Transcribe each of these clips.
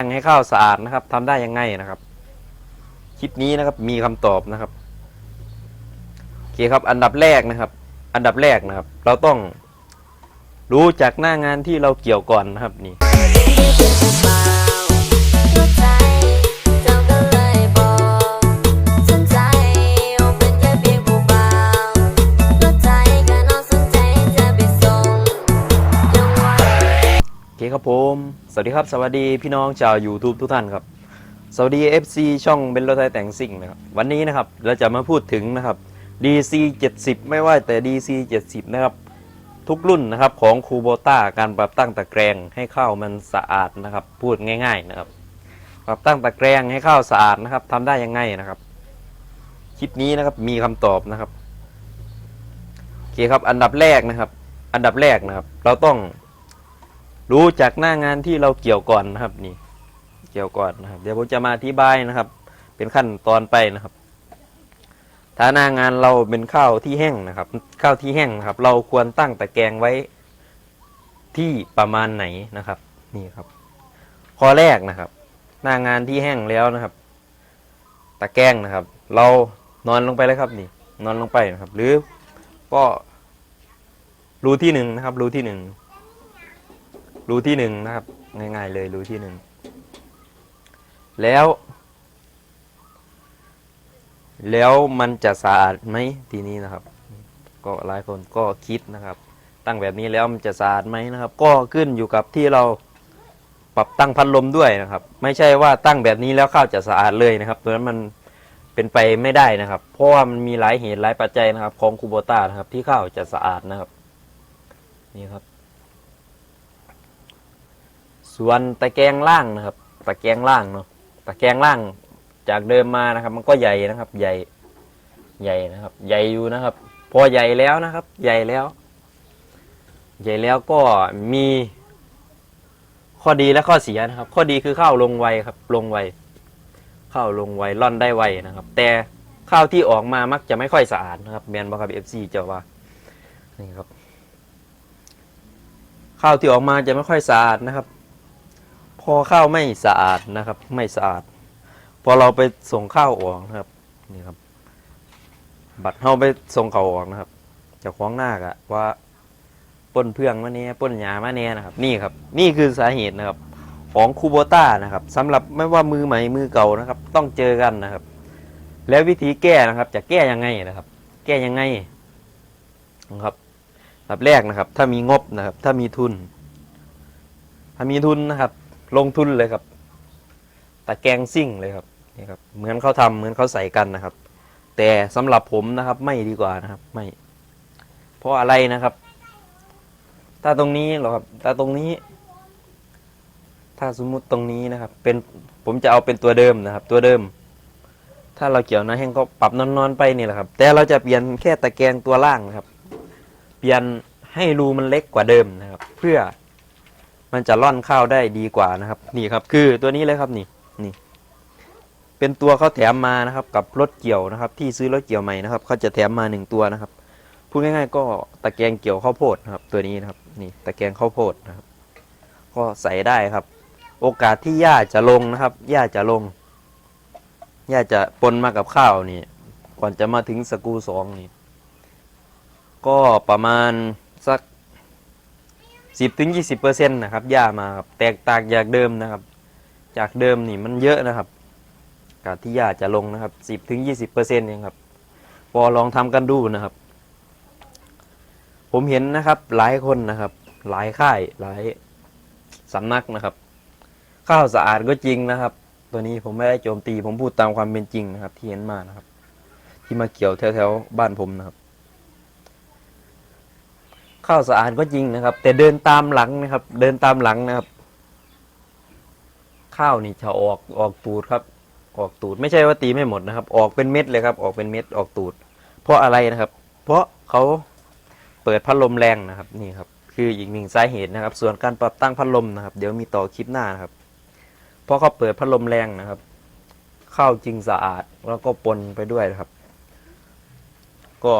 ยังให้ข้าวสะอาดนะครับทำได้ยังไงนะครับ คลิปนี้นะครับมีคำตอบนะครับโอเคครับ อันดับแรกนะครับ อันดับแรกนะครับ เราต้องรู้จากหน้างานที่เราเกี่ยวก่อนนะครับนี่โอเคครับผม วัสดีครับ สวัสดีพี่น้องชาว YouTube ทุกท่านครับ สวัสดี FC ช่องเบนโรไทยแต่งสิ่งนะครับวันนี้นะครับเราจะมาพูดถึงนะครับ DC 70 ไม่ว่าแต่ DC 70 นะครับ ทุกรุ่นนะครับของคูโบต้าการปรับตั้งตะแกรงให้ข้าวมันสะอาดนะครับ พูดง่ายๆนะครับ ปรับตั้งตะแกรงให้ข้าวสะอาดนะครับทำได้ยังไงนะครับคลิปนี้นะครับมีคำตอบนะครับโอเคครับอันดับแรกนะครับ อันดับแรกนะครับ เราต้อง รู้จากหน้างานที่เราเกี่ยวก่อนนะครับนี่ เกี่ยวก่อนนะครับ เดี๋ยวผมจะมาอธิบายนะครับ เป็นขั้นตอนไปนะครับถ้าหน้างานเราเป็นข้าวที่แห้งนะครับข้าวที่แห้งนะครับ เราควรตั้งตะแกรงไว้ที่ประมาณไหนนะครับ นี่ครับ ข้อแรกนะครับ หน้างานที่แห้งแล้วนะครับ ตะแกรงนะครับ เรานอนลงไปเลยครับนี่ นอนลงไปนะครับ หรือก็รูที่หนึ่งนะครับ รูที่หนึ่ง รูที่หนึ่งนะครับ ง่าย ๆ เลยรูที่หนึ่งแล้ว แล้วมันจะสะอาดไหมทีนี้นะครับ ก็หลายคนก็คิดนะครับ ตั้งแบบนี้แล้วมันจะสะอาดไหมนะครับ ก็ขึ้นอยู่กับที่เราปรับตั้งพัดลมด้วยนะครับ ไม่ใช่ว่าตั้งแบบนี้แล้วข้าวจะสะอาดเลยนะครับตัวนั้นมันเป็นไปไม่ได้นะครับ เพราะว่ามันมีหลายเหตุหลายปัจจัยนะครับ ของคูโบต้านะครับ ที่ข้าวจะสะอาดนะครับ นี่ครับ ส่วนตะแกรงล่างนะครับ ตะแกรงล่างเนาะตะแกรงล่างจากเดิมมานะครับ มันก็ใหญ่นะครับ ใหญ่ใหญ่นะครับ ใหญ่อยู่นะครับ พอใหญ่แล้วนะครับ ใหญ่แล้ว ใหญ่แล้วก็มี ข้อดีและข้อเสียนะครับ ข้อดีคือข้าวลงไวครับ ลงไวข้าวลงไวร่อนได้ไวนะครับ แต่ข้าวที่ออกมามักจะไม่ค่อยสะอาดนะครับแมนบอครับเอฟซีจะว่านี่ครับข้าวที่ออกมาจะไม่ค่อยสะอาดนะครับ อข้าวไม่สะอาดนะครับ ไม่สะอาด พอเราไปส่งข้าวออกนะครับนี่ครับ บัตรเราไปส่งเขาออกนะครับจะคล้าของหน้ากะว่าป้นเพื่องมาเนี้ยป้นหยามาเนี้ยนะครับ นี่ครับ นี่คือสาเหตุนะครับ ของคูโบต้านะครับสำหรับไม่ว่ามือใหม่มือเก่านะครับ ต้องเจอกันนะครับ แล้ววิธีแก้นะครับ จะแก้ยังไงนะครับ แก้ยังไงนะครับอันดับแรกนะครับ ถ้ามีงบนะครับ ถ้ามีทุน ถ้ามีทุนนะครับ ลงทุนเลยครับตะแกรงซิ่งเลยครับนี่ครับ เหมือนเขาทำเหมือนเขาใส่กันนะครับ แต่สำหรับผมนะครับ ไม่ดีกว่านะครับ ไม่ เพราะอะไรนะครับ ถ้าตรงนี้เหรอครับ ถ้าตรงนี้ ถ้าสมมุติตรงนี้นะครับ เป็นผมจะเอาเป็นตัวเดิมนะครับ ตัวเดิม ถ้าเราเกี่ยวนะแห้งก็ปรับนอนๆไปนี่แหละครับ แต่เราจะเปลี่ยนแค่ตะแกรงตัวล่างนะครับ เปลี่ยนให้รูมันเล็กกว่าเดิมนะครับ เพื่อ มันจะร่อนข้าวได้ดีกว่านะครับ นี่ครับ คือตัวนี้เลยครับนี่นี่ เป็นตัวเขาแถมมานะครับ กับรถเกี่ยวนะครับ ที่ซื้อรถเกี่ยวใหม่นะครับเขาจะแถมมาหนึ่งตัวนะครับพูดง่ายๆ ก็ตะแกรงเกี่ยวข้าวโพดนะครับ ตัวนี้นะครับ นี่ตะแกรงข้าวโพดนะครับ ก็ใส่ได้ครับ โอกาสที่หญ้าจะลงนะครับหญ้าจะลงหญ้าจะปนมากับข้าวนี่ก่อนจะมาถึงสกูสองนี่ก็ประมาณสัก สิบถึงยี่สิบเปอร์เซ็นต์นะครับหญ้ามาครับแตกต่างจากเดิมนะครับ จากเดิมนี่มันเยอะนะครับการที่หญ้าจะลงนะครับสิบถึงยี่สิบเปอร์เซ็นต์เองครับพอลองทำกันดูนะครับ ผมเห็นนะครับหลายคนนะครับ หลายค่ายหลายสำนักนะครับ ข้าวสะอาดก็จริงนะครับ ตัวนี้ผมไม่ได้โจมตีผมพูดตามความเป็นจริงนะครับ ที่เห็นมานะครับ ที่มาเกี่ยวแถวๆบ้านผมนะครับ ข้าวสะอาดก็จริงนะครับ แต่เดินตามหลังนะครับ เดินตามหลังนะครับ ข้าวนี่จะออกออกตูดครับ ออกตูด ไม่ใช่ว่าตีไม่หมดนะครับ ออกเป็นเม็ดเลยครับ ออกเป็นเม็ดออกตูด เพราะอะไรนะครับ เพราะเขาเปิดพัดลมแรงนะครับนี่ครับ คืออีกหนึ่งสาเหตุนะครับ ส่วนการปรับตั้งพัดลมนะครับ เดี๋ยวมีต่อคลิปหน้านะครับ เพราะเขาเปิดพัดลมแรงนะครับข้าวจริงสะอาดแล้วก็ปนไปด้วยนะครับ ก็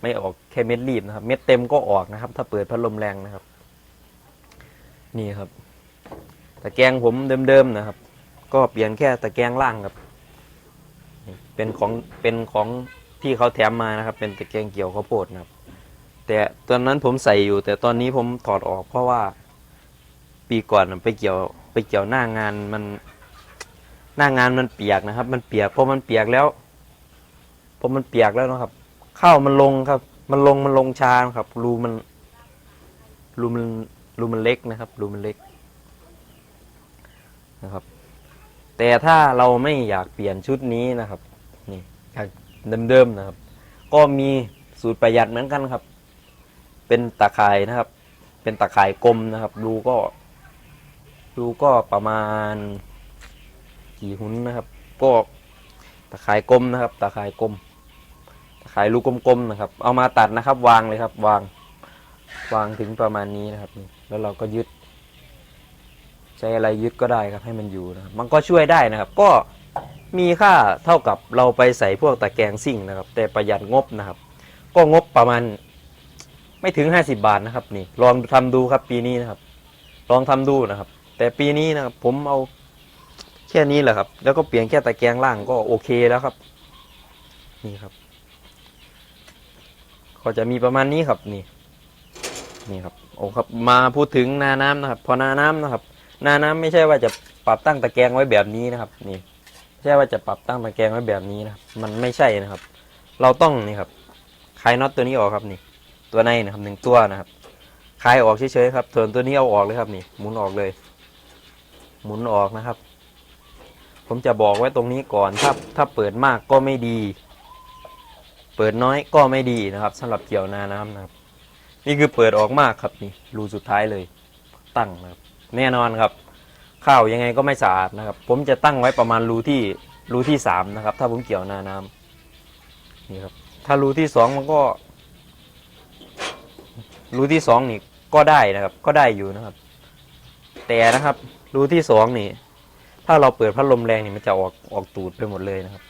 ไม่ออกแค่เม็ดรีบนะครับ เม็ดเต็มก็ออกนะครับ ถ้าเปิดพัดลมแรงนะครับ นี่ครับ ตะแกรงผมเดิมๆนะครับ ก็เปลี่ยนแค่ตะแกรงล่างครับ เป็นของเป็นของที่เขาแถมมานะครับ เป็นตะแกรงเกี่ยวข้าวโพดนะครับ แต่ตอนนั้นผมใส่อยู่ แต่ตอนนี้ผมถอดออก เพราะว่าปีก่อนไปเกี่ยวไปเกี่ยวหน้างานมันหน้างานมันเปียกนะครับ มันเปียกพอมันเปียกแล้วพอมันเปียกแล้วนะครับ ข้าวมันลงครับ มันลงมันลงชาครับ รูมัน รูมันรูมันเล็กนะครับ รูมันเล็กนะครับ แต่ถ้าเราไม่อยากเปลี่ยนชุดนี้นะครับ นี่อยากเดิมๆนะครับ ก็มีสูตรประหยัดเหมือนกันครับ เป็นตะข่ายนะครับ เป็นตะข่ายกลมนะครับ รูก็ รูก็ประมาณกี่หุนนะครับ ก็ตะข่ายกลมนะครับ ตะข่ายกลม ขายลูกกลมๆนะครับ เอามาตัดนะครับ วางเลยครับ วาง วางถึงประมาณนี้นะครับนี่แล้วเราก็ยึด ใช้อะไรยึดก็ได้ครับ ให้มันอยู่นะครับมันก็ช่วยได้นะครับ ก็มีค่าเท่ากับเราไปใส่พวกตะแกรงซิ่งนะครับ แต่ประหยัดงบนะครับ ก็งบประมาณไม่ถึง 50 บาทนะครับ นี่ ลองทำดูครับ ปีนี้นะครับ ลองทำดูนะครับ แต่ปีนี้นะครับ ผมเอาแค่นี้แหละครับ แล้วก็เปลี่ยนแค่ตะแกรงล่างก็โอเคแล้วครับ นี่ครับ ก็จะมีประมาณนี้ครับนี่นี่ครับโอ้ครับมาพูดถึงนาน้ำนะครับ พอนาน้ำนะครับ นาน้ำไม่ใช่ว่าจะปรับตั้งตะแกรงไว้แบบนี้นะครับ นี่ไม่ใช่ว่าจะปรับตั้งตะแกรงไว้แบบนี้นะครับมันไม่ใช่นะครับ เราต้องนี่ครับคลายน็อตตัวนี้ออกครับนี่ ตัวในนะครับหนึ่งตัวนะครับคลายออกเฉยๆครับส่วนตัวนี้เอาออกเลยครับนี่หมุนออกเลย หมุนออกนะครับ ผมจะบอกไว้ตรงนี้ก่อนถ้าถ้าเปิดมากก็ไม่ดี เปิดน้อยก็ไม่ดีนะครับสำหรับเกี่ยวนาน้ำนะครับ นี่คือเปิดออกมากครับนี่รูสุดท้ายเลย ตั้งนะครับ แน่นอนครับ ข้าวยังไงก็ไม่สะอาดนะครับ ผมจะตั้งไว้ประมาณรูที่รูที่สามนะครับ ถ้าผมเกี่ยวนาน้ำนี่ครับ ถ้ารูที่สองมันก็รูที่สองนี่ก็ได้นะครับ ก็ได้อยู่นะครับ แต่นะครับรูที่สองนี่ ถ้าเราเปิดพัดลมแรงนี่มันจะออกออกตูดไปหมดเลยนะครับ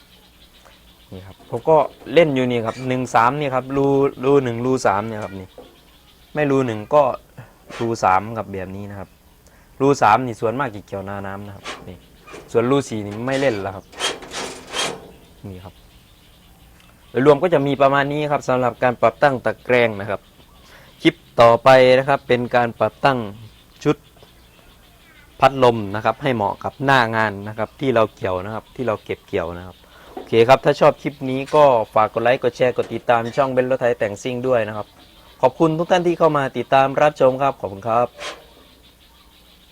นี่ครับผมก็เล่นอยู่นี่ครับหนึ่งสามนี่ครับรูรูหนึ่งรูสามเนี่ยครับนี่ ไม่รูหนึ่งก็รูสามกับแบบนี้นะครับ รูสามนี่ส่วนมากจะเกี่ยวหน้าน้ำนะครับนี่ส่วนรูสี่นี่ไม่เล่นแล้วครับ นี่ครับโดยรวมก็จะมีประมาณนี้ครับสำหรับการปรับตั้งตะแกรงนะครับ คลิปต่อไปนะครับ เป็นการปรับตั้งชุดพัดลมนะครับ ให้เหมาะกับหน้างานนะครับ ที่เราเกี่ยวนะครับ ที่เราเก็บเกี่ยวนะครับ เคครับ ถ้าชอบคลิปนี้ก็ฝากกดไลค์กดแชร์กดติดตามช่องเบนรถไทยแต่งซิ่งด้วยนะครับ ขอบคุณทุกท่านที่เข้ามาติดตามรับชมครับ ขอบคุณครับ